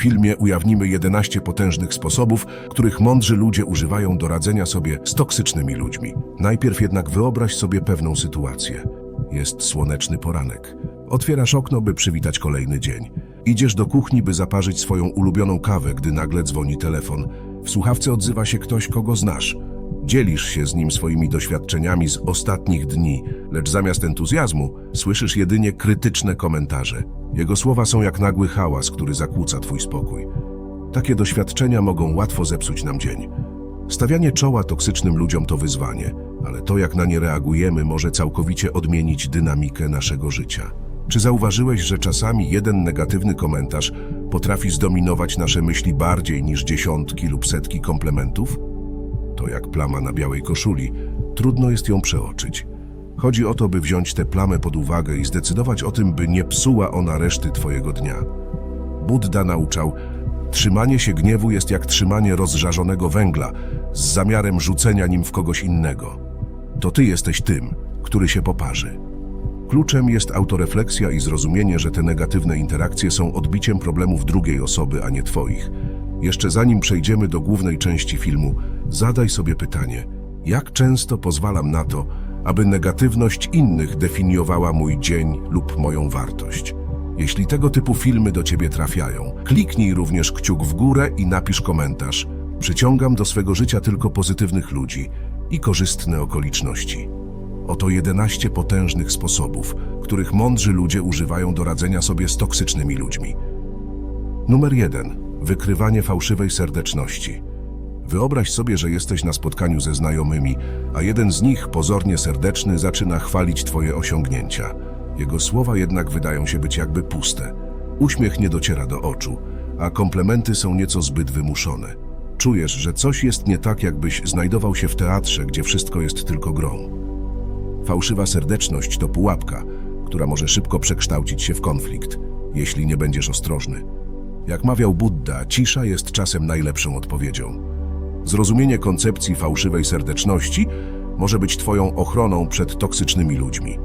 filmie ujawnimy 11 potężnych sposobów, których mądrzy ludzie używają do radzenia sobie z toksycznymi ludźmi. Najpierw jednak wyobraź sobie pewną sytuację. Jest słoneczny poranek. Otwierasz okno, by przywitać kolejny dzień. Idziesz do kuchni, by zaparzyć swoją ulubioną kawę, gdy nagle dzwoni telefon. W słuchawce odzywa się ktoś, kogo znasz. Dzielisz się z nim swoimi doświadczeniami z ostatnich dni, lecz zamiast entuzjazmu słyszysz jedynie krytyczne komentarze. Jego słowa są jak nagły hałas, który zakłóca twój spokój. Takie doświadczenia mogą łatwo zepsuć nam dzień. Stawianie czoła toksycznym ludziom to wyzwanie, ale to, jak na nie reagujemy, może całkowicie odmienić dynamikę naszego życia. Czy zauważyłeś, że czasami jeden negatywny komentarz potrafi zdominować nasze myśli bardziej niż dziesiątki lub setki komplementów? To jak plama na białej koszuli, trudno jest ją przeoczyć. Chodzi o to, by wziąć tę plamę pod uwagę i zdecydować o tym, by nie psuła ona reszty twojego dnia. Buddha nauczał, trzymanie się gniewu jest jak trzymanie rozżarzonego węgla z zamiarem rzucenia nim w kogoś innego. To ty jesteś tym, który się poparzy. Kluczem jest autorefleksja i zrozumienie, że te negatywne interakcje są odbiciem problemów drugiej osoby, a nie twoich. Jeszcze zanim przejdziemy do głównej części filmu, zadaj sobie pytanie, jak często pozwalam na to, aby negatywność innych definiowała mój dzień lub moją wartość. Jeśli tego typu filmy do Ciebie trafiają, kliknij również kciuk w górę i napisz komentarz. Przyciągam do swego życia tylko pozytywnych ludzi i korzystne okoliczności. Oto 11 potężnych sposobów, których mądrzy ludzie używają do radzenia sobie z toksycznymi ludźmi. Numer 1. Wykrywanie fałszywej serdeczności. Wyobraź sobie, że jesteś na spotkaniu ze znajomymi, a jeden z nich, pozornie serdeczny, zaczyna chwalić Twoje osiągnięcia. Jego słowa jednak wydają się być jakby puste. Uśmiech nie dociera do oczu, a komplementy są nieco zbyt wymuszone. Czujesz, że coś jest nie tak, jakbyś znajdował się w teatrze, gdzie wszystko jest tylko grą. Fałszywa serdeczność to pułapka, która może szybko przekształcić się w konflikt, jeśli nie będziesz ostrożny. Jak mawiał Buddha, cisza jest czasem najlepszą odpowiedzią. Zrozumienie koncepcji fałszywej serdeczności może być Twoją ochroną przed toksycznymi ludźmi.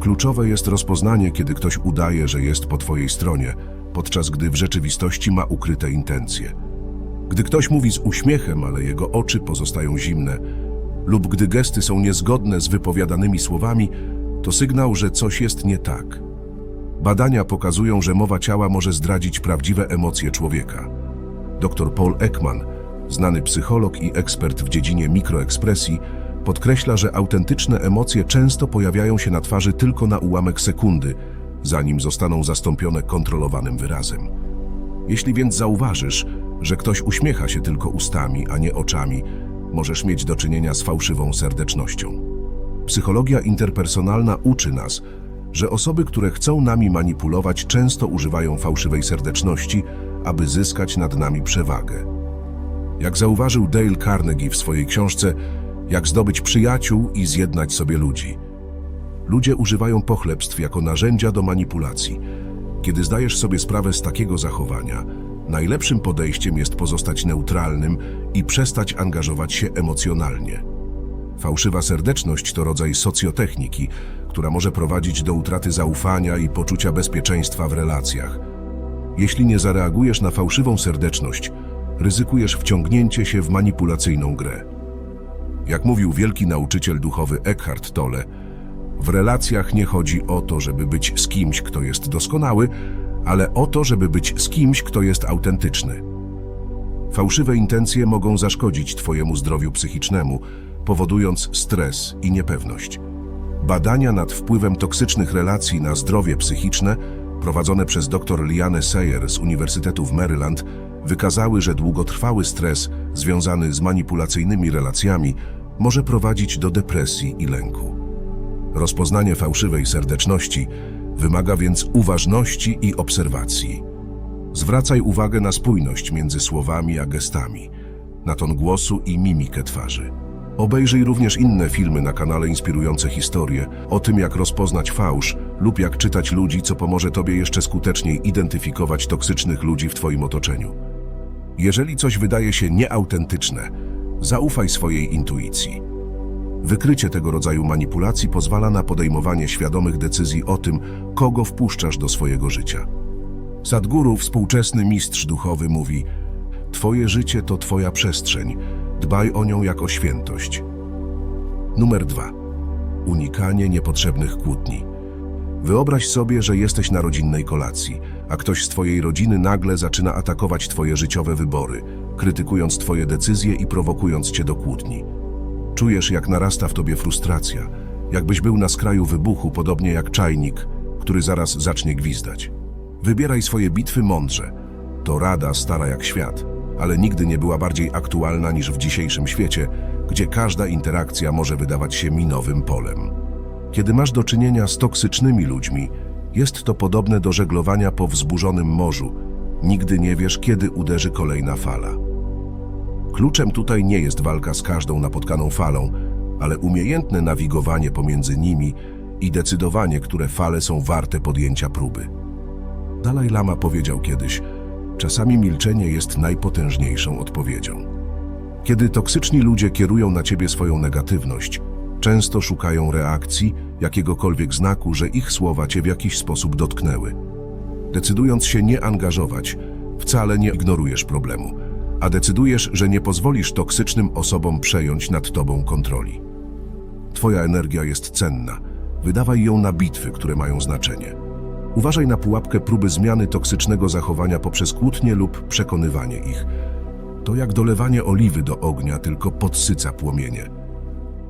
Kluczowe jest rozpoznanie, kiedy ktoś udaje, że jest po Twojej stronie, podczas gdy w rzeczywistości ma ukryte intencje. Gdy ktoś mówi z uśmiechem, ale jego oczy pozostają zimne, lub gdy gesty są niezgodne z wypowiadanymi słowami, to sygnał, że coś jest nie tak. Badania pokazują, że mowa ciała może zdradzić prawdziwe emocje człowieka. Dr Paul Ekman, znany psycholog i ekspert w dziedzinie mikroekspresji, podkreśla, że autentyczne emocje często pojawiają się na twarzy tylko na ułamek sekundy, zanim zostaną zastąpione kontrolowanym wyrazem. Jeśli więc zauważysz, że ktoś uśmiecha się tylko ustami, a nie oczami, możesz mieć do czynienia z fałszywą serdecznością. Psychologia interpersonalna uczy nas, że osoby, które chcą nami manipulować, często używają fałszywej serdeczności, aby zyskać nad nami przewagę. Jak zauważył Dale Carnegie w swojej książce Jak zdobyć przyjaciół i zjednać sobie ludzi. Ludzie używają pochlebstw jako narzędzia do manipulacji. Kiedy zdajesz sobie sprawę z takiego zachowania, najlepszym podejściem jest pozostać neutralnym i przestać angażować się emocjonalnie. Fałszywa serdeczność to rodzaj socjotechniki, która może prowadzić do utraty zaufania i poczucia bezpieczeństwa w relacjach. Jeśli nie zareagujesz na fałszywą serdeczność, ryzykujesz wciągnięcie się w manipulacyjną grę. Jak mówił wielki nauczyciel duchowy Eckhart Tolle, w relacjach nie chodzi o to, żeby być z kimś, kto jest doskonały, ale o to, żeby być z kimś, kto jest autentyczny. Fałszywe intencje mogą zaszkodzić Twojemu zdrowiu psychicznemu, powodując stres i niepewność. Badania nad wpływem toksycznych relacji na zdrowie psychiczne, prowadzone przez dr Liane Sayer z Uniwersytetu w Maryland, wykazały, że długotrwały stres związany z manipulacyjnymi relacjami może prowadzić do depresji i lęku. Rozpoznanie fałszywej serdeczności wymaga więc uważności i obserwacji. Zwracaj uwagę na spójność między słowami a gestami, na ton głosu i mimikę twarzy. Obejrzyj również inne filmy na kanale inspirujące historie o tym, jak rozpoznać fałsz lub jak czytać ludzi, co pomoże Tobie jeszcze skuteczniej identyfikować toksycznych ludzi w Twoim otoczeniu. Jeżeli coś wydaje się nieautentyczne, zaufaj swojej intuicji. Wykrycie tego rodzaju manipulacji pozwala na podejmowanie świadomych decyzji o tym, kogo wpuszczasz do swojego życia. Sadhguru, współczesny mistrz duchowy, mówi: Twoje życie to Twoja przestrzeń. Dbaj o nią jak o świętość. Numer dwa. Unikanie niepotrzebnych kłótni. Wyobraź sobie, że jesteś na rodzinnej kolacji, a ktoś z Twojej rodziny nagle zaczyna atakować Twoje życiowe wybory, krytykując Twoje decyzje i prowokując Cię do kłótni. Czujesz, jak narasta w Tobie frustracja, jakbyś był na skraju wybuchu, podobnie jak czajnik, który zaraz zacznie gwizdać. Wybieraj swoje bitwy mądrze. To rada stara jak świat, ale nigdy nie była bardziej aktualna niż w dzisiejszym świecie, gdzie każda interakcja może wydawać się minowym polem. Kiedy masz do czynienia z toksycznymi ludźmi, jest to podobne do żeglowania po wzburzonym morzu. Nigdy nie wiesz, kiedy uderzy kolejna fala. Kluczem tutaj nie jest walka z każdą napotkaną falą, ale umiejętne nawigowanie pomiędzy nimi i decydowanie, które fale są warte podjęcia próby. Dalaj Lama powiedział kiedyś: Czasami milczenie jest najpotężniejszą odpowiedzią. Kiedy toksyczni ludzie kierują na ciebie swoją negatywność, często szukają reakcji, jakiegokolwiek znaku, że ich słowa cię w jakiś sposób dotknęły. Decydując się nie angażować, wcale nie ignorujesz problemu, a decydujesz, że nie pozwolisz toksycznym osobom przejąć nad tobą kontroli. Twoja energia jest cenna. Wydawaj ją na bitwy, które mają znaczenie. Uważaj na pułapkę próby zmiany toksycznego zachowania poprzez kłótnie lub przekonywanie ich. To jak dolewanie oliwy do ognia, tylko podsyca płomienie.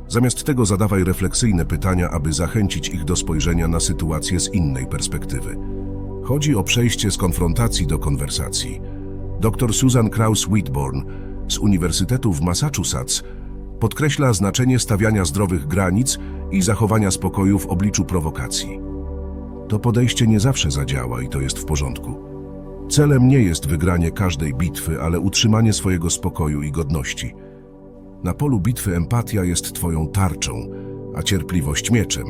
Zamiast tego zadawaj refleksyjne pytania, aby zachęcić ich do spojrzenia na sytuację z innej perspektywy. Chodzi o przejście z konfrontacji do konwersacji. Dr Susan Kraus Whitborn z Uniwersytetu w Massachusetts podkreśla znaczenie stawiania zdrowych granic i zachowania spokoju w obliczu prowokacji. To podejście nie zawsze zadziała i to jest w porządku. Celem nie jest wygranie każdej bitwy, ale utrzymanie swojego spokoju i godności. Na polu bitwy empatia jest twoją tarczą, a cierpliwość mieczem.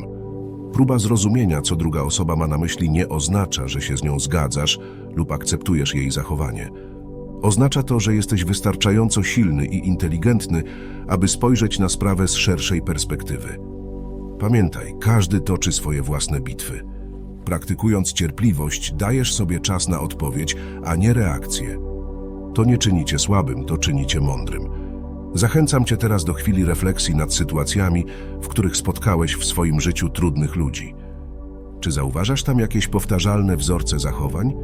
Próba zrozumienia, co druga osoba ma na myśli, nie oznacza, że się z nią zgadzasz lub akceptujesz jej zachowanie. Oznacza to, że jesteś wystarczająco silny i inteligentny, aby spojrzeć na sprawę z szerszej perspektywy. Pamiętaj, każdy toczy swoje własne bitwy. Praktykując cierpliwość, dajesz sobie czas na odpowiedź, a nie reakcję. To nie czyni cię słabym, to czyni cię mądrym. Zachęcam cię teraz do chwili refleksji nad sytuacjami, w których spotkałeś w swoim życiu trudnych ludzi. Czy zauważasz tam jakieś powtarzalne wzorce zachowań?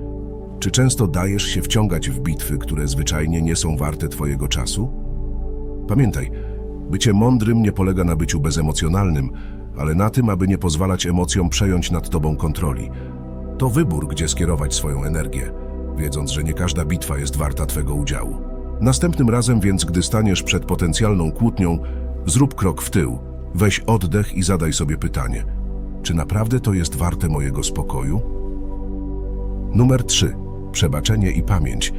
Czy często dajesz się wciągać w bitwy, które zwyczajnie nie są warte twojego czasu? Pamiętaj, bycie mądrym nie polega na byciu bezemocjonalnym, ale na tym, aby nie pozwalać emocjom przejąć nad tobą kontroli. To wybór, gdzie skierować swoją energię, wiedząc, że nie każda bitwa jest warta twego udziału. Następnym razem więc, gdy staniesz przed potencjalną kłótnią, zrób krok w tył, weź oddech i zadaj sobie pytanie: czy naprawdę to jest warte mojego spokoju? Numer 3. Przebaczenie i pamięć.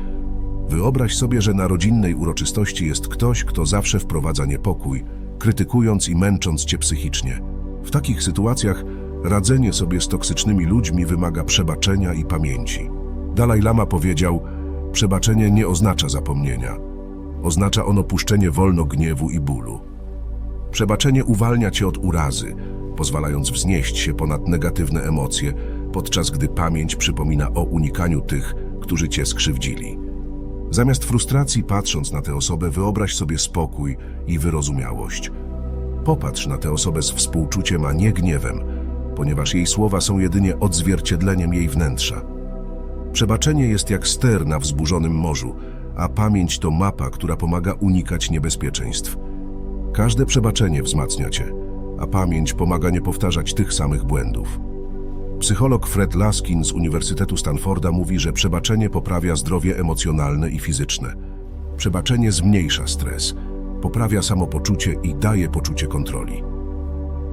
Wyobraź sobie, że na rodzinnej uroczystości jest ktoś, kto zawsze wprowadza niepokój, krytykując i męcząc cię psychicznie. W takich sytuacjach radzenie sobie z toksycznymi ludźmi wymaga przebaczenia i pamięci. Dalaj Lama powiedział: Przebaczenie nie oznacza zapomnienia. Oznacza ono puszczenie wolno gniewu i bólu. Przebaczenie uwalnia cię od urazy, pozwalając wznieść się ponad negatywne emocje, podczas gdy pamięć przypomina o unikaniu tych, którzy cię skrzywdzili. Zamiast frustracji patrząc na tę osobę, wyobraź sobie spokój i wyrozumiałość. Popatrz na tę osobę z współczuciem, a nie gniewem, ponieważ jej słowa są jedynie odzwierciedleniem jej wnętrza. Przebaczenie jest jak ster na wzburzonym morzu, a pamięć to mapa, która pomaga unikać niebezpieczeństw. Każde przebaczenie wzmacnia cię, a pamięć pomaga nie powtarzać tych samych błędów. Psycholog Fred Laskin z Uniwersytetu Stanforda mówi, że przebaczenie poprawia zdrowie emocjonalne i fizyczne. Przebaczenie zmniejsza stres, poprawia samopoczucie i daje poczucie kontroli.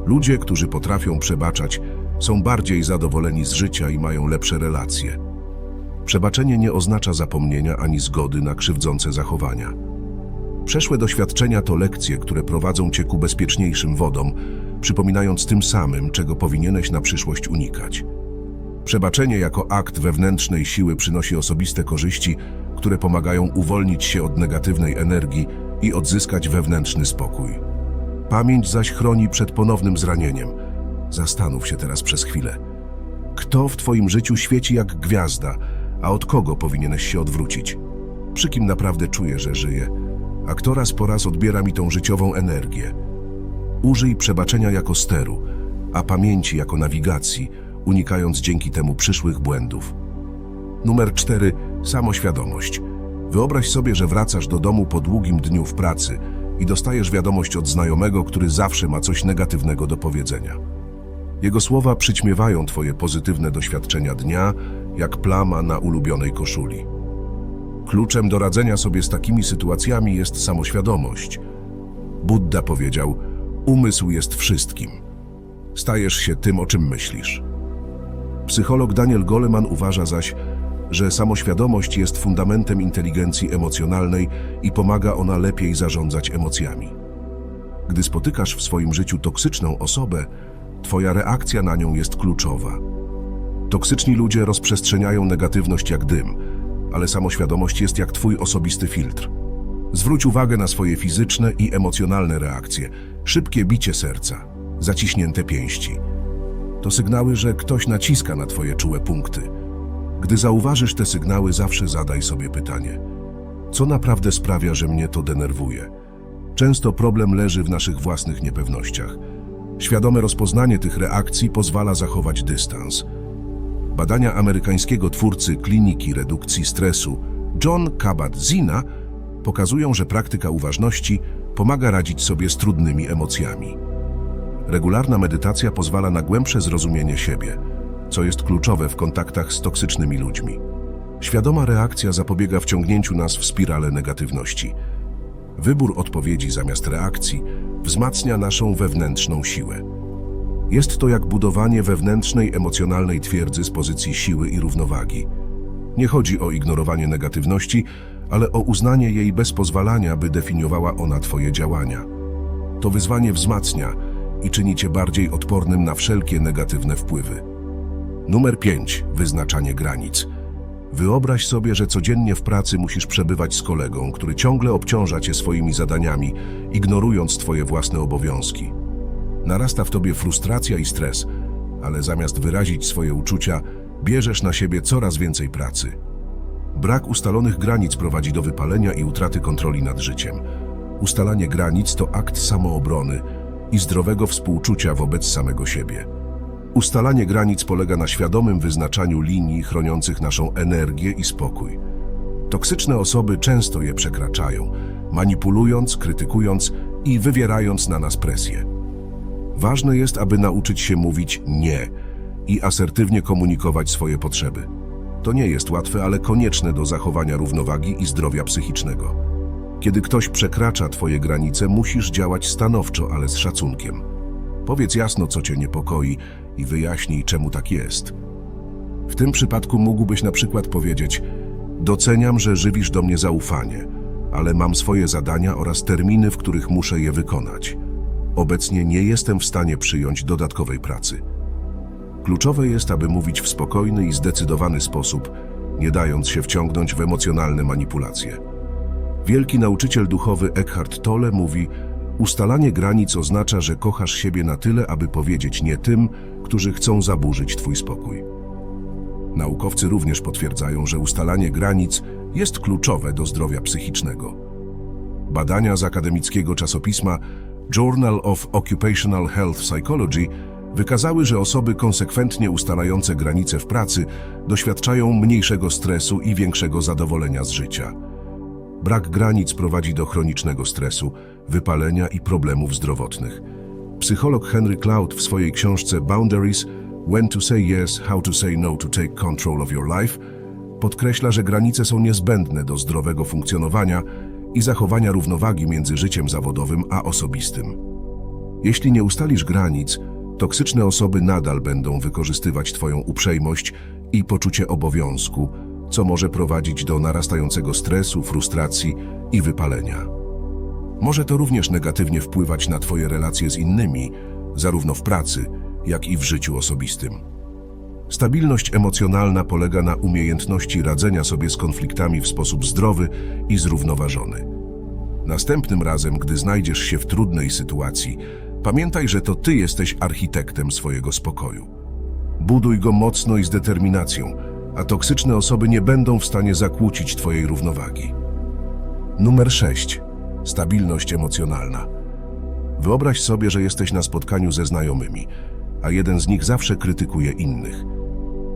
Ludzie, którzy potrafią przebaczać, są bardziej zadowoleni z życia i mają lepsze relacje. Przebaczenie nie oznacza zapomnienia ani zgody na krzywdzące zachowania. Przeszłe doświadczenia to lekcje, które prowadzą cię ku bezpieczniejszym wodom, przypominając tym samym, czego powinieneś na przyszłość unikać. Przebaczenie jako akt wewnętrznej siły przynosi osobiste korzyści, które pomagają uwolnić się od negatywnej energii i odzyskać wewnętrzny spokój. Pamięć zaś chroni przed ponownym zranieniem. Zastanów się teraz przez chwilę. Kto w twoim życiu świeci jak gwiazda, a od kogo powinieneś się odwrócić. Przy kim naprawdę czuję, że żyję, a kto raz po raz odbiera mi tą życiową energię. Użyj przebaczenia jako steru, a pamięci jako nawigacji, unikając dzięki temu przyszłych błędów. Numer 4. Samoświadomość. Wyobraź sobie, że wracasz do domu po długim dniu w pracy i dostajesz wiadomość od znajomego, który zawsze ma coś negatywnego do powiedzenia. Jego słowa przyćmiewają twoje pozytywne doświadczenia dnia, jak plama na ulubionej koszuli. Kluczem do radzenia sobie z takimi sytuacjami jest samoświadomość. Buddha powiedział: Umysł jest wszystkim. Stajesz się tym, o czym myślisz. Psycholog Daniel Goleman uważa zaś, że samoświadomość jest fundamentem inteligencji emocjonalnej i pomaga ona lepiej zarządzać emocjami. Gdy spotykasz w swoim życiu toksyczną osobę, Twoja reakcja na nią jest kluczowa. Toksyczni ludzie rozprzestrzeniają negatywność jak dym, ale samoświadomość jest jak Twój osobisty filtr. Zwróć uwagę na swoje fizyczne i emocjonalne reakcje, szybkie bicie serca, zaciśnięte pięści. To sygnały, że ktoś naciska na Twoje czułe punkty. Gdy zauważysz te sygnały, zawsze zadaj sobie pytanie: co naprawdę sprawia, że mnie to denerwuje? Często problem leży w naszych własnych niepewnościach. Świadome rozpoznanie tych reakcji pozwala zachować dystans. Badania amerykańskiego twórcy kliniki redukcji stresu John Kabat-Zina pokazują, że praktyka uważności pomaga radzić sobie z trudnymi emocjami. Regularna medytacja pozwala na głębsze zrozumienie siebie, co jest kluczowe w kontaktach z toksycznymi ludźmi. Świadoma reakcja zapobiega wciągnięciu nas w spiralę negatywności. Wybór odpowiedzi zamiast reakcji wzmacnia naszą wewnętrzną siłę. Jest to jak budowanie wewnętrznej, emocjonalnej twierdzy z pozycji siły i równowagi. Nie chodzi o ignorowanie negatywności, ale o uznanie jej bez pozwalania, by definiowała ona Twoje działania. To wyzwanie wzmacnia i czyni Cię bardziej odpornym na wszelkie negatywne wpływy. Numer 5. Wyznaczanie granic. Wyobraź sobie, że codziennie w pracy musisz przebywać z kolegą, który ciągle obciąża Cię swoimi zadaniami, ignorując Twoje własne obowiązki. Narasta w Tobie frustracja i stres, ale zamiast wyrazić swoje uczucia, bierzesz na siebie coraz więcej pracy. Brak ustalonych granic prowadzi do wypalenia i utraty kontroli nad życiem. Ustalanie granic to akt samoobrony i zdrowego współczucia wobec samego siebie. Ustalanie granic polega na świadomym wyznaczaniu linii chroniących naszą energię i spokój. Toksyczne osoby często je przekraczają, manipulując, krytykując i wywierając na nas presję. Ważne jest, aby nauczyć się mówić nie i asertywnie komunikować swoje potrzeby. To nie jest łatwe, ale konieczne do zachowania równowagi i zdrowia psychicznego. Kiedy ktoś przekracza Twoje granice, musisz działać stanowczo, ale z szacunkiem. Powiedz jasno, co Cię niepokoi i wyjaśnij, czemu tak jest. W tym przypadku mógłbyś na przykład powiedzieć: Doceniam, że żywisz do mnie zaufanie, ale mam swoje zadania oraz terminy, w których muszę je wykonać. Obecnie nie jestem w stanie przyjąć dodatkowej pracy. Kluczowe jest, aby mówić w spokojny i zdecydowany sposób, nie dając się wciągnąć w emocjonalne manipulacje. Wielki nauczyciel duchowy Eckhart Tolle mówi: Ustalanie granic oznacza, że kochasz siebie na tyle, aby powiedzieć nie tym, którzy chcą zaburzyć Twój spokój. Naukowcy również potwierdzają, że ustalanie granic jest kluczowe do zdrowia psychicznego. Badania z akademickiego czasopisma Journal of Occupational Health Psychology wykazały, że osoby konsekwentnie ustalające granice w pracy doświadczają mniejszego stresu i większego zadowolenia z życia. Brak granic prowadzi do chronicznego stresu, wypalenia i problemów zdrowotnych. Psycholog Henry Cloud w swojej książce Boundaries When to say yes, how to say no to take control of your life podkreśla, że granice są niezbędne do zdrowego funkcjonowania i zachowania równowagi między życiem zawodowym a osobistym. Jeśli nie ustalisz granic, toksyczne osoby nadal będą wykorzystywać Twoją uprzejmość i poczucie obowiązku, co może prowadzić do narastającego stresu, frustracji i wypalenia. Może to również negatywnie wpływać na Twoje relacje z innymi, zarówno w pracy, jak i w życiu osobistym. Stabilność emocjonalna polega na umiejętności radzenia sobie z konfliktami w sposób zdrowy i zrównoważony. Następnym razem, gdy znajdziesz się w trudnej sytuacji, pamiętaj, że to Ty jesteś architektem swojego spokoju. Buduj go mocno i z determinacją, a toksyczne osoby nie będą w stanie zakłócić Twojej równowagi. Numer 6. Stabilność emocjonalna. Wyobraź sobie, że jesteś na spotkaniu ze znajomymi, a jeden z nich zawsze krytykuje innych.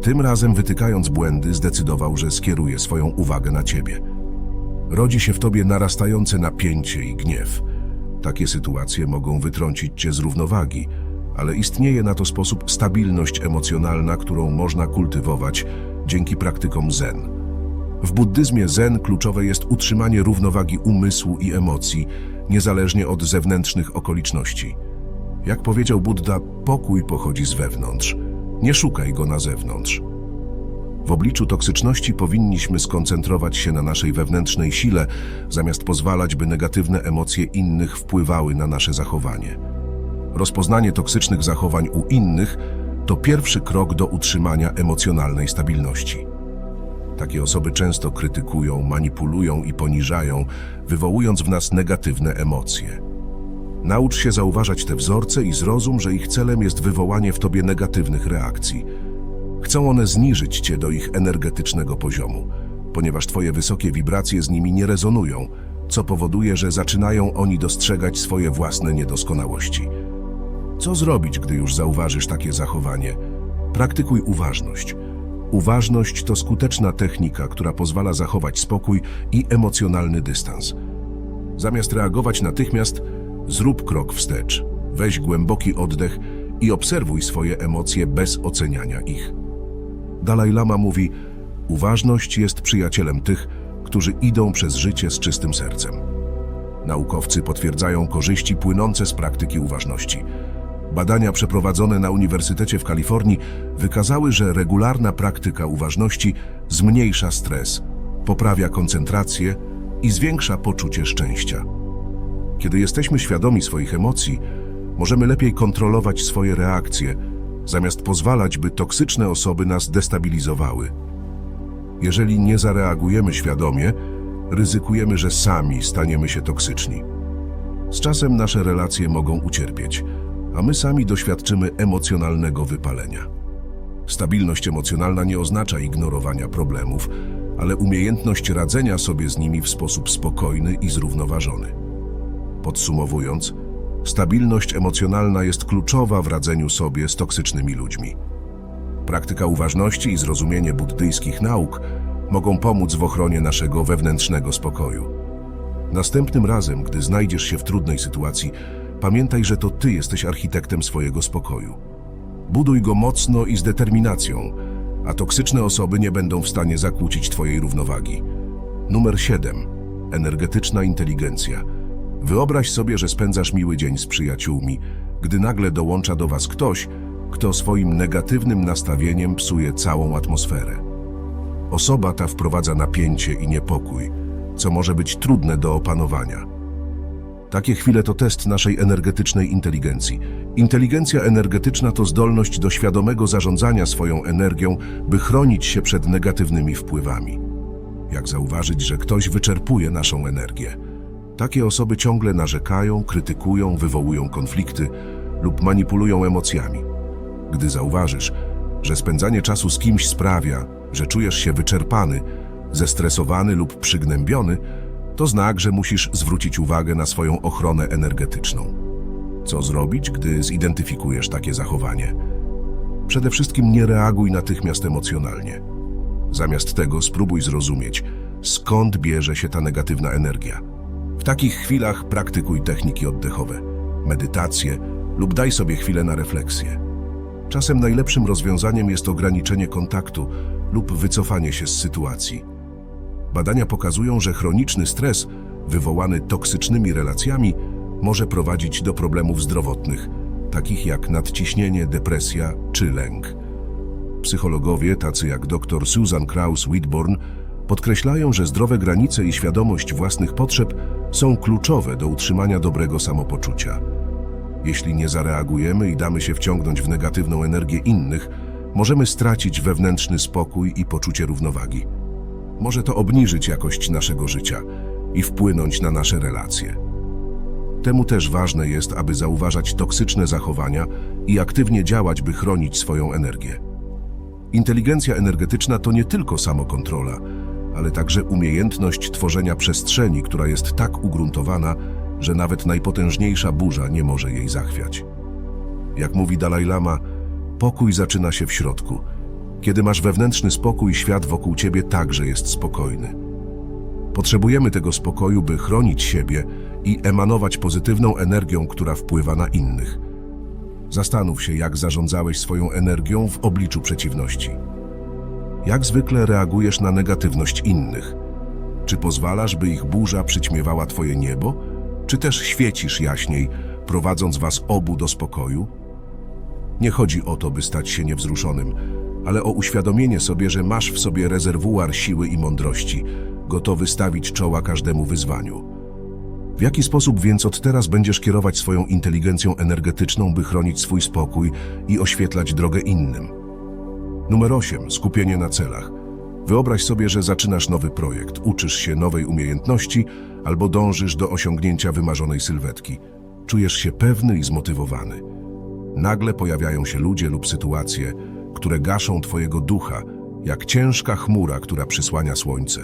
Tym razem, wytykając błędy, zdecydował, że skieruje swoją uwagę na ciebie. Rodzi się w tobie narastające napięcie i gniew. Takie sytuacje mogą wytrącić cię z równowagi, ale istnieje na to sposób stabilność emocjonalna, którą można kultywować dzięki praktykom zen. W buddyzmie zen kluczowe jest utrzymanie równowagi umysłu i emocji, niezależnie od zewnętrznych okoliczności. Jak powiedział Buddha, pokój pochodzi z wewnątrz. Nie szukaj go na zewnątrz. W obliczu toksyczności powinniśmy skoncentrować się na naszej wewnętrznej sile, zamiast pozwalać, by negatywne emocje innych wpływały na nasze zachowanie. Rozpoznanie toksycznych zachowań u innych to pierwszy krok do utrzymania emocjonalnej stabilności. Takie osoby często krytykują, manipulują i poniżają, wywołując w nas negatywne emocje. Naucz się zauważać te wzorce i zrozum, że ich celem jest wywołanie w tobie negatywnych reakcji. Chcą one zniżyć cię do ich energetycznego poziomu, ponieważ twoje wysokie wibracje z nimi nie rezonują, co powoduje, że zaczynają oni dostrzegać swoje własne niedoskonałości. Co zrobić, gdy już zauważysz takie zachowanie? Praktykuj uważność. Uważność to skuteczna technika, która pozwala zachować spokój i emocjonalny dystans. Zamiast reagować natychmiast, zrób krok wstecz. Weź głęboki oddech i obserwuj swoje emocje bez oceniania ich. Dalaj Lama mówi: Uważność jest przyjacielem tych, którzy idą przez życie z czystym sercem. Naukowcy potwierdzają korzyści płynące z praktyki uważności. Badania przeprowadzone na Uniwersytecie w Kalifornii wykazały, że regularna praktyka uważności zmniejsza stres, poprawia koncentrację i zwiększa poczucie szczęścia. Kiedy jesteśmy świadomi swoich emocji, możemy lepiej kontrolować swoje reakcje, zamiast pozwalać, by toksyczne osoby nas destabilizowały. Jeżeli nie zareagujemy świadomie, ryzykujemy, że sami staniemy się toksyczni. Z czasem nasze relacje mogą ucierpieć, a my sami doświadczymy emocjonalnego wypalenia. Stabilność emocjonalna nie oznacza ignorowania problemów, ale umiejętność radzenia sobie z nimi w sposób spokojny i zrównoważony. Podsumowując, stabilność emocjonalna jest kluczowa w radzeniu sobie z toksycznymi ludźmi. Praktyka uważności i zrozumienie buddyjskich nauk mogą pomóc w ochronie naszego wewnętrznego spokoju. Następnym razem, gdy znajdziesz się w trudnej sytuacji, pamiętaj, że to ty jesteś architektem swojego spokoju. Buduj go mocno i z determinacją, a toksyczne osoby nie będą w stanie zakłócić twojej równowagi. Numer 7. Energetyczna inteligencja. Wyobraź sobie, że spędzasz miły dzień z przyjaciółmi, gdy nagle dołącza do was ktoś, kto swoim negatywnym nastawieniem psuje całą atmosferę. Osoba ta wprowadza napięcie i niepokój, co może być trudne do opanowania. Takie chwile to test naszej energetycznej inteligencji. Inteligencja energetyczna to zdolność do świadomego zarządzania swoją energią, by chronić się przed negatywnymi wpływami. Jak zauważyć, że ktoś wyczerpuje naszą energię? Takie osoby ciągle narzekają, krytykują, wywołują konflikty lub manipulują emocjami. Gdy zauważysz, że spędzanie czasu z kimś sprawia, że czujesz się wyczerpany, zestresowany lub przygnębiony, to znak, że musisz zwrócić uwagę na swoją ochronę energetyczną. Co zrobić, gdy zidentyfikujesz takie zachowanie? Przede wszystkim nie reaguj natychmiast emocjonalnie. Zamiast tego spróbuj zrozumieć, skąd bierze się ta negatywna energia. W takich chwilach praktykuj techniki oddechowe, medytację lub daj sobie chwilę na refleksję. Czasem najlepszym rozwiązaniem jest ograniczenie kontaktu lub wycofanie się z sytuacji. Badania pokazują, że chroniczny stres wywołany toksycznymi relacjami może prowadzić do problemów zdrowotnych, takich jak nadciśnienie, depresja czy lęk. Psychologowie, tacy jak dr Susan Kraus Whitborn, podkreślają, że zdrowe granice i świadomość własnych potrzeb są kluczowe do utrzymania dobrego samopoczucia. Jeśli nie zareagujemy i damy się wciągnąć w negatywną energię innych, możemy stracić wewnętrzny spokój i poczucie równowagi. Może to obniżyć jakość naszego życia i wpłynąć na nasze relacje. Temu też ważne jest, aby zauważać toksyczne zachowania i aktywnie działać, by chronić swoją energię. Inteligencja energetyczna to nie tylko samokontrola, ale także umiejętność tworzenia przestrzeni, która jest tak ugruntowana, że nawet najpotężniejsza burza nie może jej zachwiać. Jak mówi Dalaj Lama, pokój zaczyna się w środku. Kiedy masz wewnętrzny spokój, świat wokół ciebie także jest spokojny. Potrzebujemy tego spokoju, by chronić siebie i emanować pozytywną energią, która wpływa na innych. Zastanów się, jak zarządzałeś swoją energią w obliczu przeciwności. Jak zwykle reagujesz na negatywność innych? Czy pozwalasz, by ich burza przyćmiewała twoje niebo, czy też świecisz jaśniej, prowadząc was obu do spokoju? Nie chodzi o to, by stać się niewzruszonym, ale o uświadomienie sobie, że masz w sobie rezerwuar siły i mądrości, gotowy stawić czoła każdemu wyzwaniu. W jaki sposób więc od teraz będziesz kierować swoją inteligencją energetyczną, by chronić swój spokój i oświetlać drogę innym? Numer 8. Skupienie na celach. Wyobraź sobie, że zaczynasz nowy projekt, uczysz się nowej umiejętności albo dążysz do osiągnięcia wymarzonej sylwetki. Czujesz się pewny i zmotywowany. Nagle pojawiają się ludzie lub sytuacje, które gaszą twojego ducha, jak ciężka chmura, która przysłania słońce.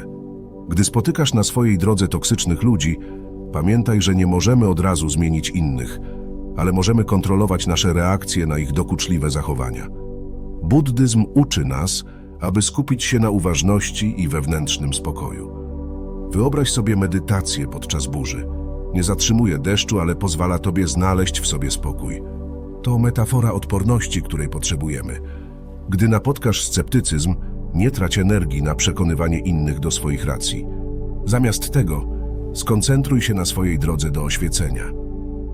Gdy spotykasz na swojej drodze toksycznych ludzi, pamiętaj, że nie możemy od razu zmienić innych, ale możemy kontrolować nasze reakcje na ich dokuczliwe zachowania. Buddyzm uczy nas, aby skupić się na uważności i wewnętrznym spokoju. Wyobraź sobie medytację podczas burzy. Nie zatrzymuje deszczu, ale pozwala tobie znaleźć w sobie spokój. To metafora odporności, której potrzebujemy. Gdy napotkasz sceptycyzm, nie trać energii na przekonywanie innych do swoich racji. Zamiast tego, skoncentruj się na swojej drodze do oświecenia.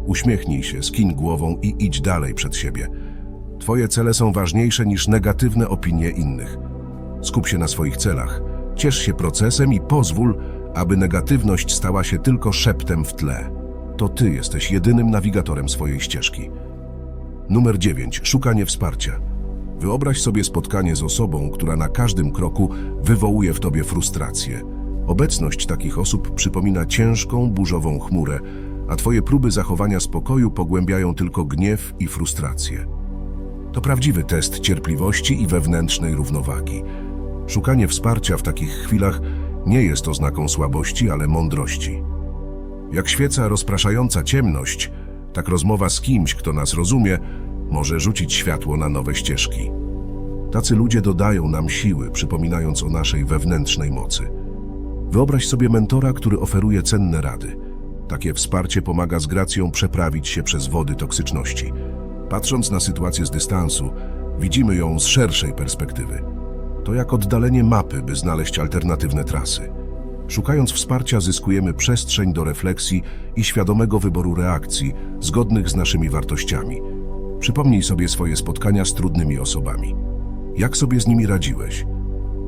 Uśmiechnij się, skiń głową i idź dalej przed siebie. Twoje cele są ważniejsze niż negatywne opinie innych. Skup się na swoich celach, ciesz się procesem i pozwól, aby negatywność stała się tylko szeptem w tle. To ty jesteś jedynym nawigatorem swojej ścieżki. Numer 9. Szukanie wsparcia. Wyobraź sobie spotkanie z osobą, która na każdym kroku wywołuje w tobie frustrację. Obecność takich osób przypomina ciężką, burzową chmurę, a twoje próby zachowania spokoju pogłębiają tylko gniew i frustrację. To prawdziwy test cierpliwości i wewnętrznej równowagi. Szukanie wsparcia w takich chwilach nie jest oznaką słabości, ale mądrości. Jak świeca rozpraszająca ciemność, tak rozmowa z kimś, kto nas rozumie, może rzucić światło na nowe ścieżki. Tacy ludzie dodają nam siły, przypominając o naszej wewnętrznej mocy. Wyobraź sobie mentora, który oferuje cenne rady. Takie wsparcie pomaga z gracją przeprawić się przez wody toksyczności. Patrząc na sytuację z dystansu, widzimy ją z szerszej perspektywy. To jak oddalenie mapy, by znaleźć alternatywne trasy. Szukając wsparcia, zyskujemy przestrzeń do refleksji i świadomego wyboru reakcji zgodnych z naszymi wartościami. Przypomnij sobie swoje spotkania z trudnymi osobami. Jak sobie z nimi radziłeś?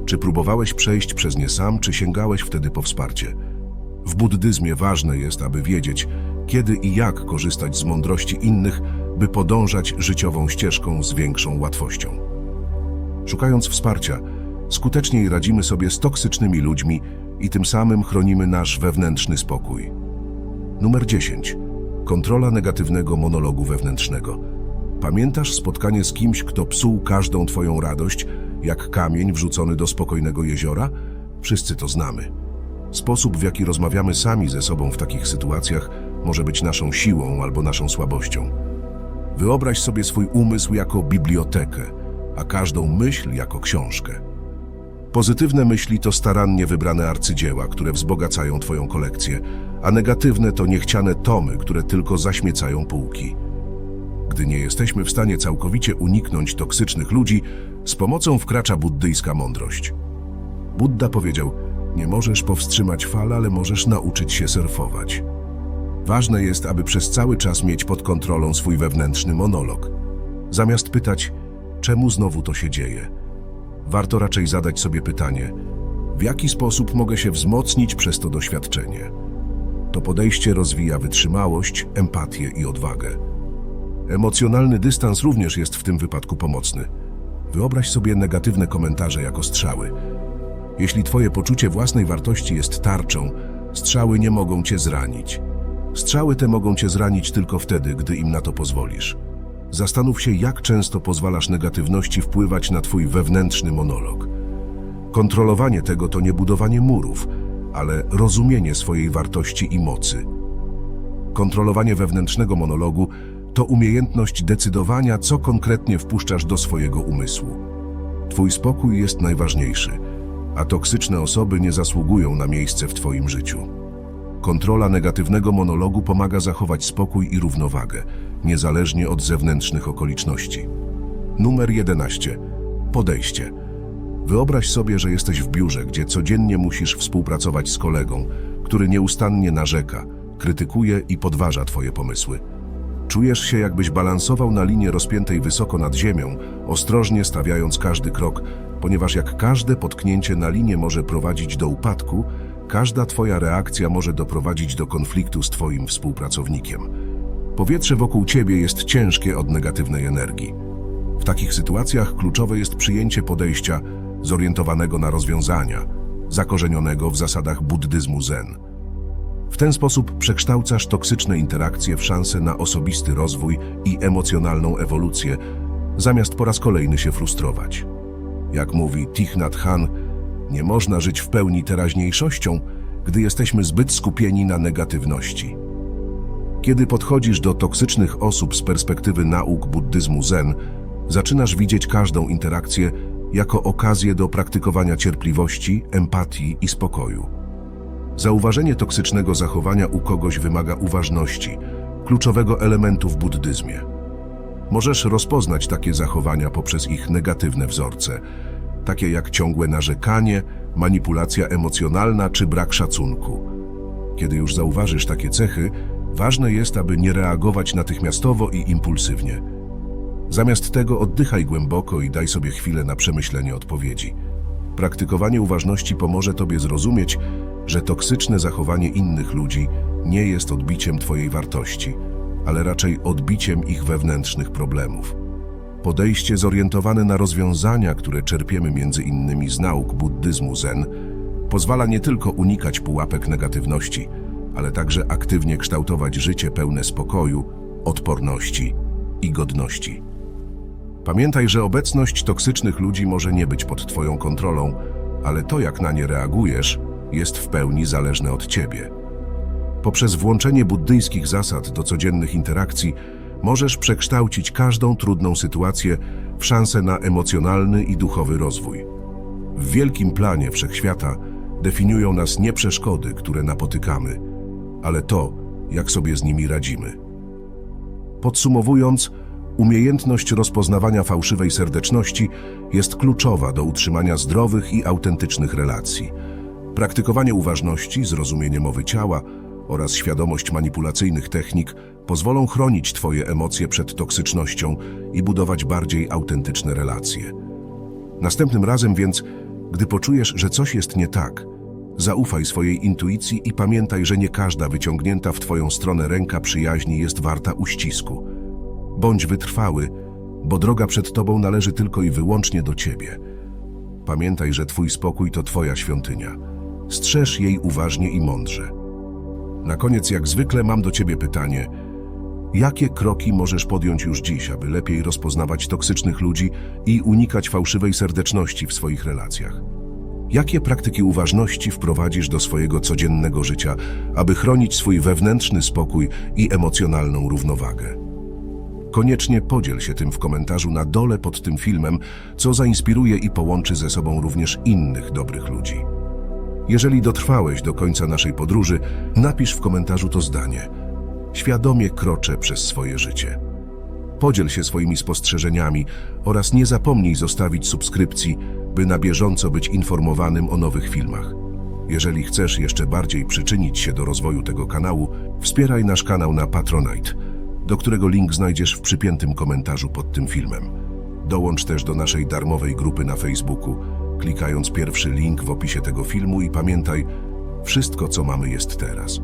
Czy próbowałeś przejść przez nie sam, czy sięgałeś wtedy po wsparcie? W buddyzmie ważne jest, aby wiedzieć, kiedy i jak korzystać z mądrości innych, by podążać życiową ścieżką z większą łatwością. Szukając wsparcia, skuteczniej radzimy sobie z toksycznymi ludźmi i tym samym chronimy nasz wewnętrzny spokój. Numer 10. Kontrola negatywnego monologu wewnętrznego. Pamiętasz spotkanie z kimś, kto psuł każdą twoją radość, jak kamień wrzucony do spokojnego jeziora? Wszyscy to znamy. Sposób, w jaki rozmawiamy sami ze sobą w takich sytuacjach, może być naszą siłą albo naszą słabością. Wyobraź sobie swój umysł jako bibliotekę, a każdą myśl jako książkę. Pozytywne myśli to starannie wybrane arcydzieła, które wzbogacają Twoją kolekcję, a negatywne to niechciane tomy, które tylko zaśmiecają półki. Gdy nie jesteśmy w stanie całkowicie uniknąć toksycznych ludzi, z pomocą wkracza buddyjska mądrość. Buddha powiedział: Nie możesz powstrzymać fal, ale możesz nauczyć się surfować. Ważne jest, aby przez cały czas mieć pod kontrolą swój wewnętrzny monolog. Zamiast pytać, czemu znowu to się dzieje, warto raczej zadać sobie pytanie, w jaki sposób mogę się wzmocnić przez to doświadczenie. To podejście rozwija wytrzymałość, empatię i odwagę. Emocjonalny dystans również jest w tym wypadku pomocny. Wyobraź sobie negatywne komentarze jako strzały. Jeśli twoje poczucie własnej wartości jest tarczą, strzały nie mogą cię zranić. Strzały te mogą cię zranić tylko wtedy, gdy im na to pozwolisz. Zastanów się, jak często pozwalasz negatywności wpływać na twój wewnętrzny monolog. Kontrolowanie tego to nie budowanie murów, ale rozumienie swojej wartości i mocy. Kontrolowanie wewnętrznego monologu to umiejętność decydowania, co konkretnie wpuszczasz do swojego umysłu. Twój spokój jest najważniejszy, a toksyczne osoby nie zasługują na miejsce w Twoim życiu. Kontrola negatywnego monologu pomaga zachować spokój i równowagę, niezależnie od zewnętrznych okoliczności. Numer 11. Podejście. Wyobraź sobie, że jesteś w biurze, gdzie codziennie musisz współpracować z kolegą, który nieustannie narzeka, krytykuje i podważa Twoje pomysły. Czujesz się, jakbyś balansował na linie rozpiętej wysoko nad ziemią, ostrożnie stawiając każdy krok, ponieważ jak każde potknięcie na linie może prowadzić do upadku, każda Twoja reakcja może doprowadzić do konfliktu z Twoim współpracownikiem. Powietrze wokół Ciebie jest ciężkie od negatywnej energii. W takich sytuacjach kluczowe jest przyjęcie podejścia zorientowanego na rozwiązania, zakorzenionego w zasadach buddyzmu zen. W ten sposób przekształcasz toksyczne interakcje w szansę na osobisty rozwój i emocjonalną ewolucję, zamiast po raz kolejny się frustrować. Jak mówi Thich Nhat Hanh, nie można żyć w pełni teraźniejszością, gdy jesteśmy zbyt skupieni na negatywności. Kiedy podchodzisz do toksycznych osób z perspektywy nauk buddyzmu zen, zaczynasz widzieć każdą interakcję jako okazję do praktykowania cierpliwości, empatii i spokoju. Zauważenie toksycznego zachowania u kogoś wymaga uważności, kluczowego elementu w buddyzmie. Możesz rozpoznać takie zachowania poprzez ich negatywne wzorce, takie jak ciągłe narzekanie, manipulacja emocjonalna czy brak szacunku. Kiedy już zauważysz takie cechy, ważne jest, aby nie reagować natychmiastowo i impulsywnie. Zamiast tego oddychaj głęboko i daj sobie chwilę na przemyślenie odpowiedzi. Praktykowanie uważności pomoże Tobie zrozumieć, że toksyczne zachowanie innych ludzi nie jest odbiciem Twojej wartości, ale raczej odbiciem ich wewnętrznych problemów. Podejście zorientowane na rozwiązania, które czerpiemy między innymi z nauk buddyzmu zen, pozwala nie tylko unikać pułapek negatywności, ale także aktywnie kształtować życie pełne spokoju, odporności i godności. Pamiętaj, że obecność toksycznych ludzi może nie być pod Twoją kontrolą, ale to, jak na nie reagujesz, jest w pełni zależne od Ciebie. Poprzez włączenie buddyjskich zasad do codziennych interakcji możesz przekształcić każdą trudną sytuację w szansę na emocjonalny i duchowy rozwój. W wielkim planie wszechświata definiują nas nie przeszkody, które napotykamy, ale to, jak sobie z nimi radzimy. Podsumowując, umiejętność rozpoznawania fałszywej serdeczności jest kluczowa do utrzymania zdrowych i autentycznych relacji. Praktykowanie uważności, zrozumienie mowy ciała oraz świadomość manipulacyjnych technik pozwolą chronić Twoje emocje przed toksycznością i budować bardziej autentyczne relacje. Następnym razem więc, gdy poczujesz, że coś jest nie tak, zaufaj swojej intuicji i pamiętaj, że nie każda wyciągnięta w Twoją stronę ręka przyjaźni jest warta uścisku. Bądź wytrwały, bo droga przed Tobą należy tylko i wyłącznie do Ciebie. Pamiętaj, że Twój spokój to Twoja świątynia. Strzeż jej uważnie i mądrze. Na koniec, jak zwykle, mam do Ciebie pytanie. Jakie kroki możesz podjąć już dziś, aby lepiej rozpoznawać toksycznych ludzi i unikać fałszywej serdeczności w swoich relacjach? Jakie praktyki uważności wprowadzisz do swojego codziennego życia, aby chronić swój wewnętrzny spokój i emocjonalną równowagę? Koniecznie podziel się tym w komentarzu na dole pod tym filmem, co zainspiruje i połączy ze sobą również innych dobrych ludzi. Jeżeli dotrwałeś do końca naszej podróży, napisz w komentarzu to zdanie. Świadomie kroczę przez swoje życie. Podziel się swoimi spostrzeżeniami oraz nie zapomnij zostawić subskrypcji, by na bieżąco być informowanym o nowych filmach. Jeżeli chcesz jeszcze bardziej przyczynić się do rozwoju tego kanału, wspieraj nasz kanał na Patronite, do którego link znajdziesz w przypiętym komentarzu pod tym filmem. Dołącz też do naszej darmowej grupy na Facebooku, klikając pierwszy link w opisie tego filmu i pamiętaj, wszystko co mamy jest teraz.